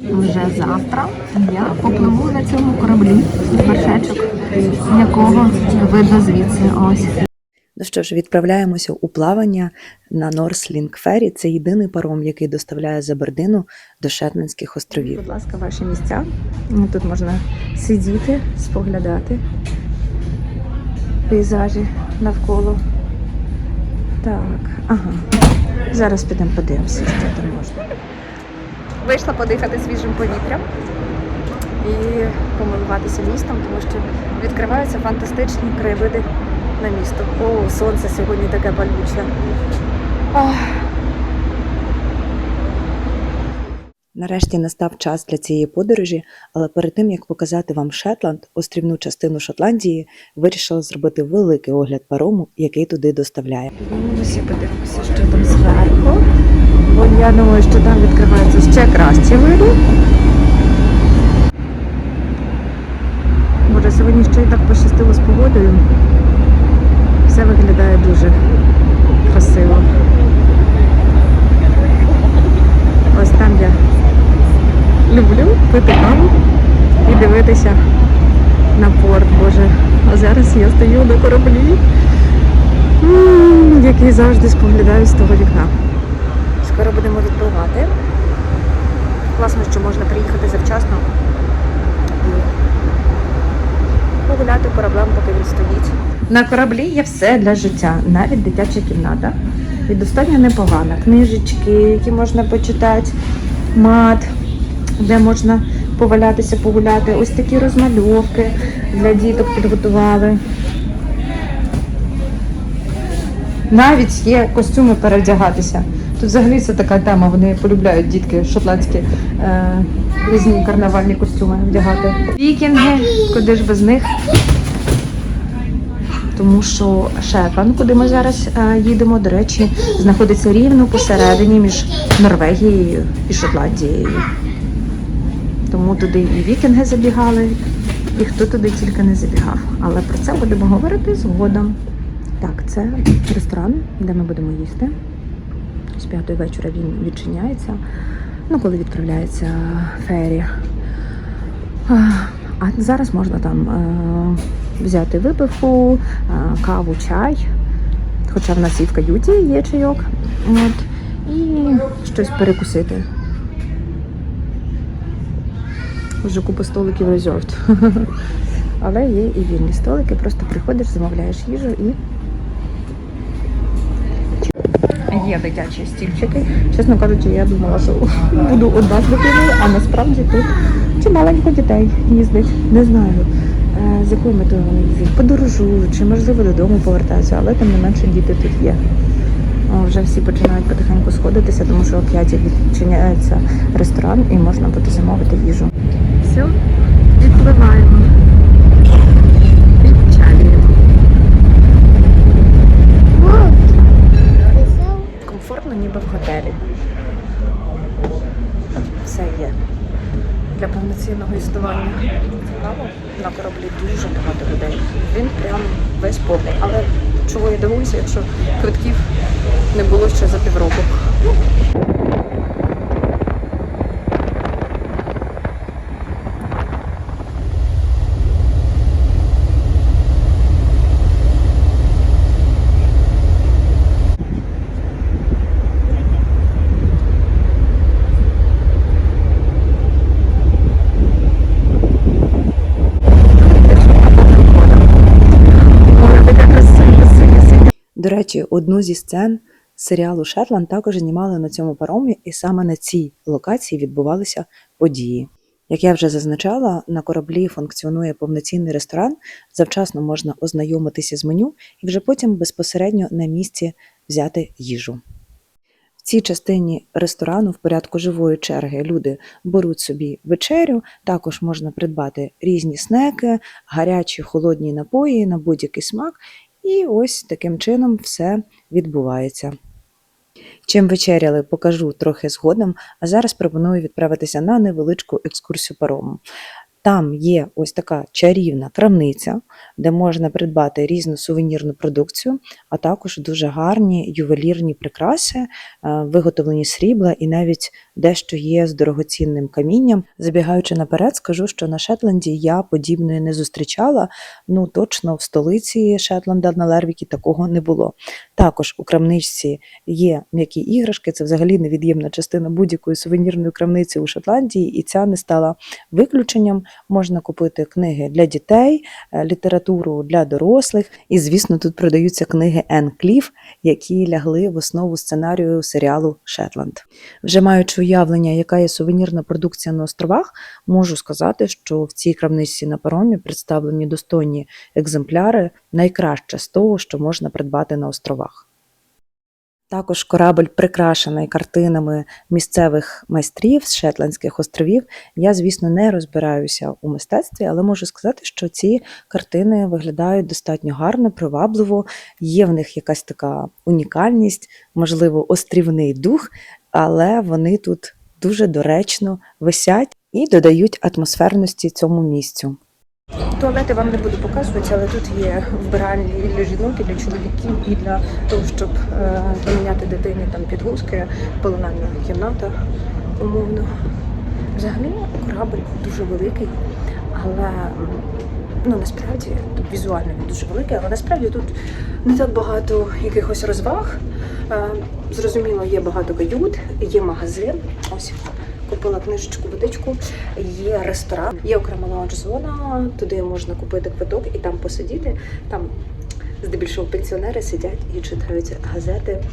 Вже завтра я попливу на цьому кораблі, вершечок, якого видно звідси. Ось. Ну що ж, відправляємося у плавання на Норслінг Фері. Це єдиний паром, який доставляє з Абердину до Шетландських островів. Будь ласка, ваші місця. Ну, Тут можна сидіти, споглядати пейзажі навколо. Так, ага. Зараз підемо подивимося, що там можна. Вийшла подихати свіжим повітрям і помилуватися містом, тому що відкриваються фантастичні краєвиди на місто. О, сонце сьогодні таке палюче. Нарешті настав час для цієї подорожі, але перед тим як показати вам Шетланд, острівну частину Шотландії, вирішила зробити великий огляд парому, який туди доставляє. Піднімемося, подивимося, що там зверху. Я думаю, що там відкривається ще кращі види. Боже, сьогодні ще й так пощастило з погодою. Все виглядає дуже красиво. Ось там я люблю пити каву і дивитися на порт. Боже, а зараз я стою на кораблі. Який завжди споглядаю з того вікна. Класно, що можна приїхати завчасно і погуляти кораблем, поки він стоїть. На кораблі є все для життя, навіть дитяча кімната. І достатньо непогана. Книжечки, які можна почитати, мат, де можна повалятися, погуляти. Ось такі розмальовки для діток підготували. Навіть є костюми перевдягатися. Тут взагалі це така тема. Вони полюбляють дітки шотландські е, різні карнавальні костюми вдягати. Вікінги, куди ж без них? Тому що Шетланд, куди ми зараз е, їдемо, до речі, знаходиться рівно посередині між Норвегією і Шотландією. Тому туди і вікінги забігали, і хто туди тільки не забігав. Але про це будемо говорити згодом. Так, це ресторан, де ми будемо їсти. З п'ятої вечора він відчиняється. Ну, коли відправляється фері. А зараз можна там е, взяти випивку, е, каву, чай. Хоча в нас і в каюті є чайок. От, і щось перекусити. Вже купа столиків резервд. Але є і вільні столики, просто приходиш, замовляєш їжу і Є дитячі стільчики. Чесно кажучи, я думала, що буду одна з дитиною, а насправді тут чималенько дітей їздить. Не знаю, е, з якою метою вони їздять. Подорожують, чи можливо додому повертаються, але тим не менше діти тут є. Вже всі починають потихеньку сходитися, тому що о 5 відчиняється ресторан і можна буде замовити їжу. Все, відпливаємо. Відчалюємо. комфортно, ніби в готелі. Все є для повноцінного існування. Цікаво, на кораблі дуже багато людей. Він прям весь повний. Але чого я дивуюся, якщо квитків не було ще за півроку. До речі, одну зі сцен серіалу Шетланд також знімали на цьому паромі, і саме на цій локації відбувалися події. Як я вже зазначала, на кораблі функціонує повноцінний ресторан. Завчасно можна ознайомитися з меню і вже потім безпосередньо на місці взяти їжу. В цій частині ресторану в порядку живої черги люди беруть собі вечерю, також можна придбати різні снеки, гарячі холодні напої на будь-який смак, і ось таким чином все відбувається. Чим вечеряли, покажу трохи згодом, а зараз пропоную відправитися на невеличку екскурсію паромом. Там є ось така чарівна крамниця, де можна придбати різну сувенірну продукцію, а також дуже гарні ювелірні прикраси, е, виготовлені срібла і навіть дещо є з дорогоцінним камінням. Забігаючи наперед, скажу, що на Шетланді я подібної не зустрічала. Ну точно в столиці Шетланда на Лервікі такого не було. Також у крамничці є м'які іграшки. Це взагалі невід'ємна частина будь-якої сувенірної крамниці у Шотландії, і ця не стала виключенням. Можна купити книги для дітей, е, літературу для дорослих. І, звісно, тут продаються книги Енн Кліф, які лягли в основу сценарію серіалу Шетланд. Вже маючи уявлення, яка є сувенірна продукція на островах, можу сказати, що в цій крамничці на паромі представлені достойні екземпляри, найкраще з того, що можна придбати на островах. Також корабль прикрашений картинами місцевих майстрів з Шетландських островів. Я, звісно, не розбираюся у мистецтві, але можу сказати, що ці картини виглядають достатньо гарно, привабливо. Є в них якась така унікальність, можливо, острівний дух, але вони тут дуже доречно висять і додають атмосферності цьому місцю. Туалети вам не буду показувати, але тут є вбиральні і для жінок, і для чоловіків, і для того, щоб е, поміняти дитині там підгузки, полональна кімната, умовно. Взагалі корабль дуже великий, але ну насправді тут візуально він дуже великий, але насправді тут не так багато якихось розваг. Е, зрозуміло, є багато кают, є магазин. Ось купила книжечку, водичку, є ресторан, є окрема лаунж-зона, туди можна купити квиток і там посидіти. Там здебільшого пенсіонери сидять і читають газети е,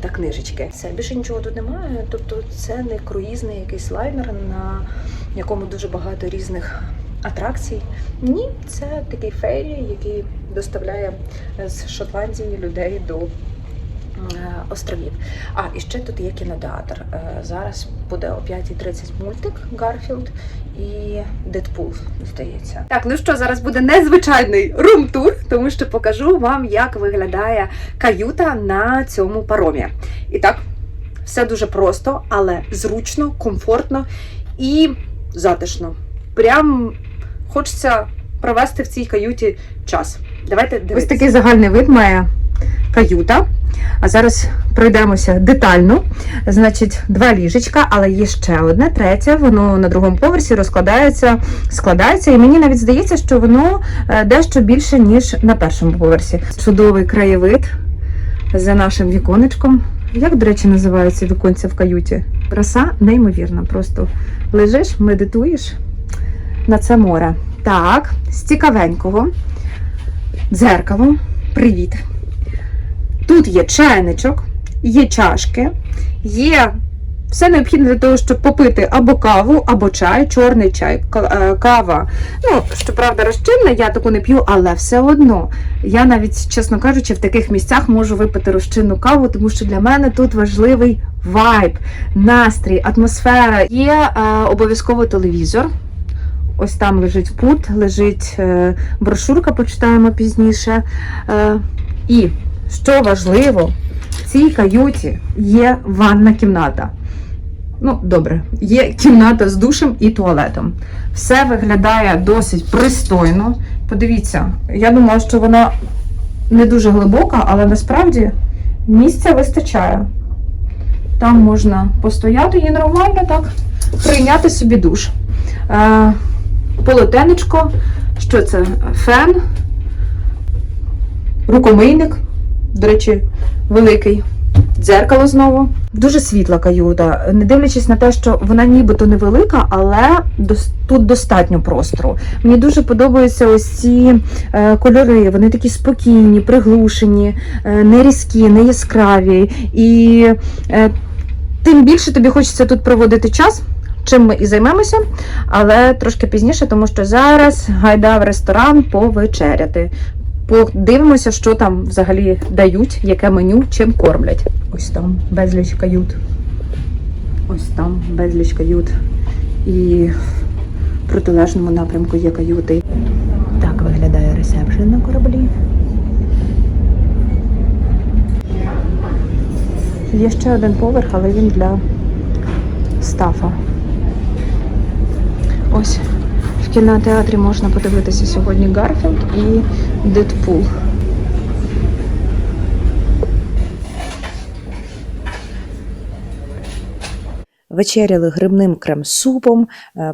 та книжечки. Все більше нічого тут немає. Тобто, це не круїзний якийсь лайнер, на якому дуже багато різних атракцій. Ні, це такий фейрі, який доставляє з Шотландії людей до е, островів. А, і ще тут є кінотеатр. Е, Зараз буде о 5.30 мультик Гарфілд і Дедпул, здається. Так, ну що, зараз буде незвичайний рум-тур, тому що покажу вам, як виглядає каюта на цьому паромі. І так, все дуже просто, але зручно, комфортно і затишно. Прям хочеться провести в цій каюті час. Давайте дивитися. Ось такий загальний вид має каюта. А зараз пройдемося детально. Значить, два ліжечка, але є ще одне, третє. Воно на другому поверсі розкладається, складається, і мені навіть здається, що воно е, дещо більше, ніж на першому поверсі. Чудовий краєвид за нашим віконечком. Як, до речі, називаються віконця в каюті? Краса неймовірна. Просто лежиш, медитуєш на це море. Так, з цікавенького. Дзеркало. Привіт. Тут є чайничок, є чашки, є все необхідне для того, щоб попити або каву, або чай, чорний чай, е, кава. Ну, щоправда, розчинна, я таку не п'ю, але все одно. Я навіть, чесно кажучи, в таких місцях можу випити розчинну каву, тому що для мене тут важливий вайб, настрій, атмосфера. Є е, обов'язково телевізор. Ось там лежить пут, лежить е, брошурка, почитаємо пізніше. Е, і що важливо, в цій каюті є ванна кімната. Ну, добре, є кімната з душем і туалетом. Все виглядає досить пристойно. Подивіться, я думала, що вона не дуже глибока, але насправді місця вистачає. Там можна постояти і нормально так прийняти собі душ. Полотенечко, що це? Фен, рукомийник, до речі, великий. Дзеркало знову. Дуже світла каюта. Не дивлячись на те, що вона нібито невелика, але тут достатньо простору. Мені дуже подобаються ось ці е, кольори. Вони такі спокійні, приглушені, е, не різкі, не яскраві. І е, тим більше тобі хочеться тут проводити час. Чим ми і займемося, але трошки пізніше, тому що зараз гайда в ресторан повечеряти. Подивимося, що там взагалі дають, яке меню, чим кормлять. Ось там безліч кают. Ось там безліч кают. І в протилежному напрямку є каюти. Так виглядає ресепшн на кораблі. Є ще один поверх, але він для стафа. Ось в кінотеатрі можна подивитися сьогодні Гарфілд і Дедпул. вечеряли грибним крем-супом,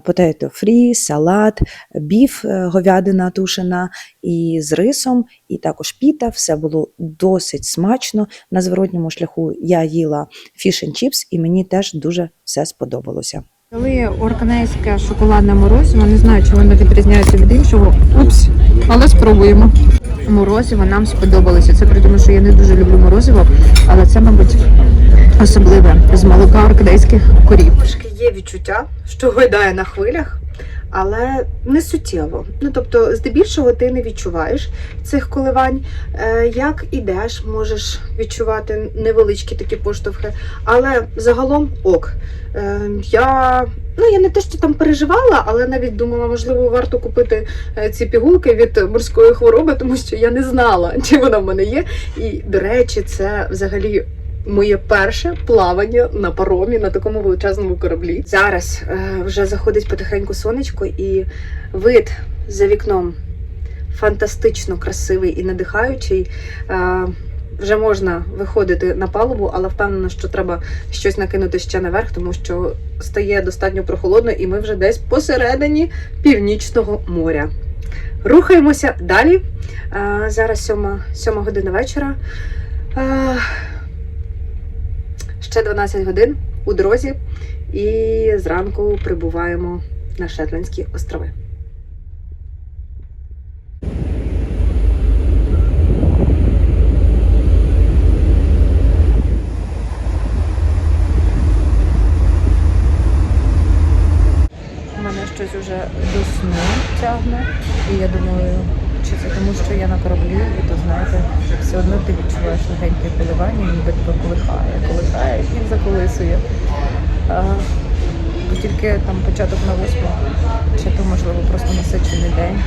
потейто фрі, салат, біф, е, говядина тушена і з рисом, і також піта. Все було досить смачно. На зворотньому шляху я їла фіш and чіпс, і мені теж дуже все сподобалося. Коли оркнейське шоколадне морозиво, не знаю, чи воно відрізняється від іншого. Упс, але спробуємо. Морозиво нам сподобалося. Це при тому, що я не дуже люблю морозиво, але це, мабуть, особливе з молока оркнейських корів. Трошки є відчуття, що гойдає на хвилях, але не суттєво. Ну тобто, здебільшого ти не відчуваєш цих коливань. Е, Як ідеш, можеш відчувати невеличкі такі поштовхи, але загалом ок. Е, Я ну я не те, що там переживала, але навіть думала, можливо, варто купити е, ці пігулки від морської хвороби, тому що я не знала, чи вона в мене є. І до речі, це взагалі. Моє перше плавання на паромі на такому величезному кораблі. Зараз е, вже заходить потихеньку сонечко, і вид за вікном фантастично красивий і надихаючий. Е, вже можна виходити на палубу, але впевнена, що треба щось накинути ще наверх, тому що стає достатньо прохолодно, і ми вже десь посередині північного моря. Рухаємося далі. Е, Зараз сьома, сьома година вечора. Ще 12 годин у дорозі, і зранку прибуваємо на Шетландські острови. Мене щось уже до сну тягне, і я думаю, чи це тому, що я на кораблі, і то знаєте, все одно ти відчуваєш легеньке коливання, ніби тебе колихає, колихає і заколисує. А, бо тільки там початок на восьму, чи то можливо просто насичений день,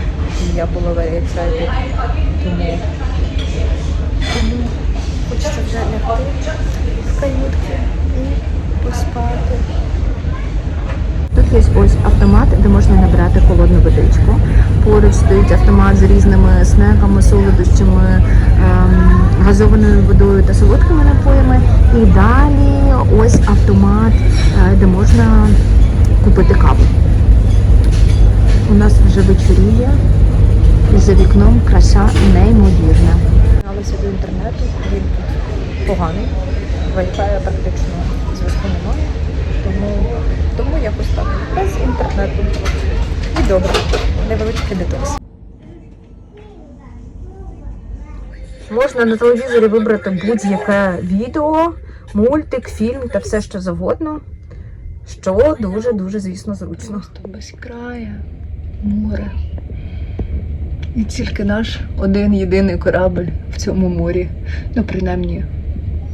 і я була very excited. Тому, хочеться вже лягти в каютки і поспати. Тут є ось автомат, де можна набрати холодну водичку. Поруч стоїть автомат з різними снеками, солодощами, ем, газованою водою та солодкими напоями. І далі ось автомат, е, де можна купити каву. У нас вже вечоріє, і за вікном краса неймовірна. Налися до інтернету, він тут поганий. Wi-Fi практично зв'язку немає. Тому, тому якось так. Без інтернету. І добре. Невеличкий детокс. Можна на телевізорі вибрати будь-яке відео, мультик, фільм та все, що завгодно. Що дуже-дуже, звісно, зручно. Просто безкрає море. І тільки наш один єдиний корабль в цьому морі. Ну, принаймні,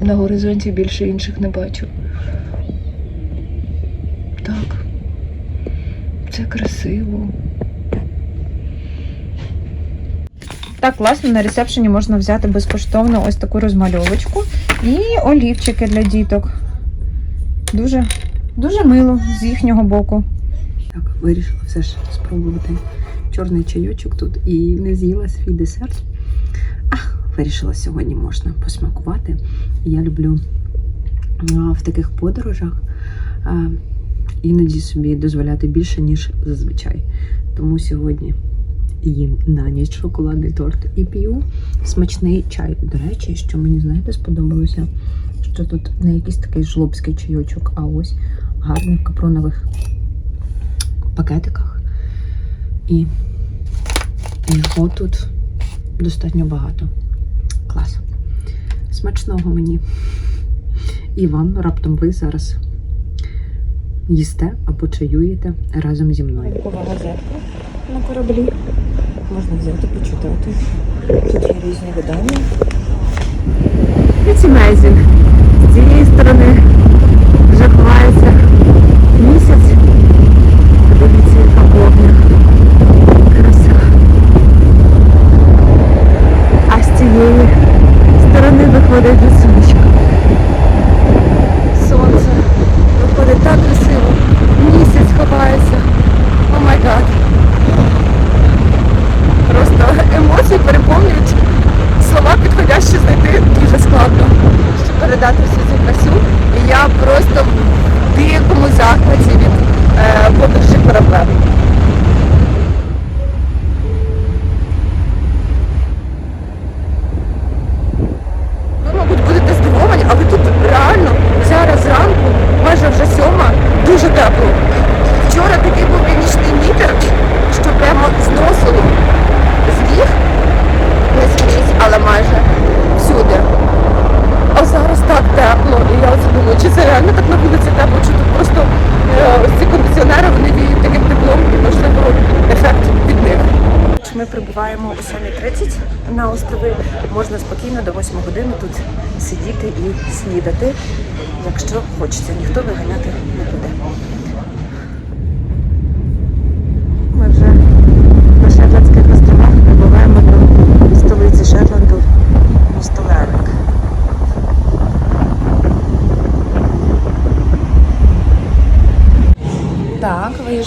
на горизонті більше інших не бачу. Так. Це красиво. Так, класно, на ресепшені можна взяти безкоштовно ось таку розмальовочку і олівчики для діток. Дуже, дуже мило з їхнього боку. Так, вирішила все ж спробувати чорний чайочок тут і не з'їла свій десерт. Ах, вирішила сьогодні можна посмакувати. Я люблю в таких подорожах іноді собі дозволяти більше, ніж зазвичай. Тому сьогодні їм на ніч шоколадний торт і п'ю смачний чай. До речі, що мені, знаєте, сподобалося, що тут не якийсь такий жлобський чайочок, а ось гарний в капронових пакетиках. І його тут достатньо багато. Клас. Смачного мені. І вам раптом ви зараз їсте або чаюєте разом зі мною. Такова газетка на кораблі. Можна взяти, почитати. Тут є різні видання. It's amazing. З цієї сторони вже ховається виходить до. Сонце виходить так красиво. Місяць ховається. О май гад. Просто емоції переповнюють слова підходящі знайти дуже складно, щоб передати всю цю красу. І я просто кондиціонери вони діють таким теплом і можливо ефект від них. Ми прибуваємо о 7.30 на острови. Можна спокійно до 8 години тут сидіти і снідати, якщо хочеться. Ніхто виганяти не буде.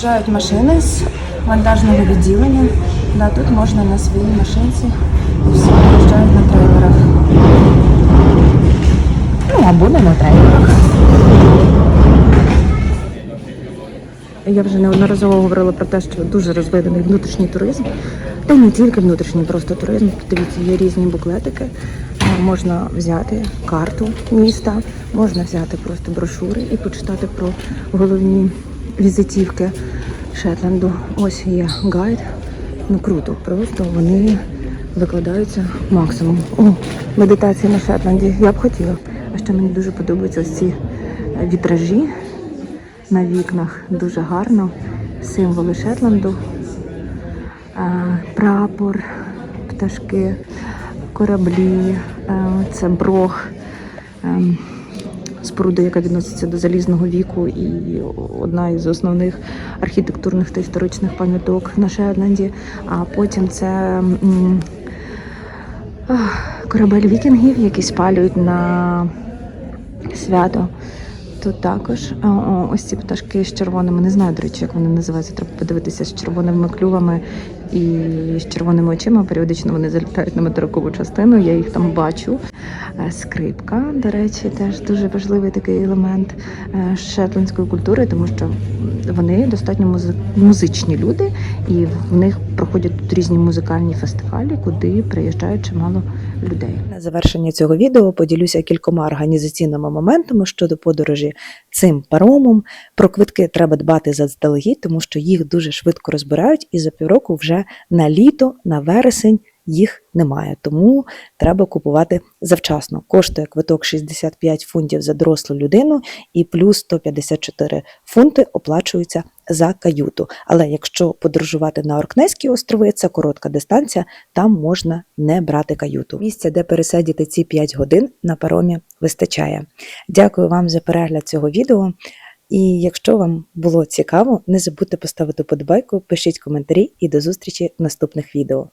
Так, машини з вантажного відділення. Да, тут можна на своїй машинці всі виїжджають на трейлерах. Ну, або не на трейлерах. Я вже неодноразово говорила про те, що дуже розвинений внутрішній туризм. Та не тільки внутрішній, просто туризм. Дивіться, є різні буклетики. Е, Можна взяти карту міста, можна взяти просто брошури і почитати про головні візитівки Шетленду. Ось є гайд. Ну круто, просто вони викладаються максимум. О, медитація на Шетленді. Я б хотіла. А ще мені дуже подобаються ось ці вітражі на вікнах. Дуже гарно. Символи Шетланду. Прапор, пташки, кораблі, це брог, е, споруда, яка відноситься до залізного віку, і одна із основних архітектурних та історичних пам'яток на Шетленді. А потім це корабель вікінгів, які спалюють на свято. Тут також ось ці пташки з червоними, не знаю, до речі, як вони називаються. Треба подивитися з червоними клювами і з червоними очима. Періодично вони залітають на материкову частину. Я їх там бачу. Е, Скрипка, до речі, теж дуже важливий такий елемент е, шетландської культури, тому що вони достатньо музичні люди, і в них проходять тут різні музикальні фестивалі, куди приїжджають чимало людей. На завершення цього відео поділюся кількома організаційними моментами щодо подорожі цим паромом. Про квитки треба дбати заздалегідь, тому що їх дуже швидко розбирають, і за півроку на літо, на вересень їх немає. Тому треба купувати завчасно. Коштує квиток 65 фунтів за дорослу людину і плюс 154 фунти оплачуються за каюту. Але якщо подорожувати на Оркнейські острови, це коротка дистанція, там можна не брати каюту. Місця, де пересидіти ці 5 годин на паромі, вистачає. Дякую вам за перегляд цього відео. І якщо вам було цікаво, не забудьте поставити подобайку, пишіть коментарі і до зустрічі в наступних відео.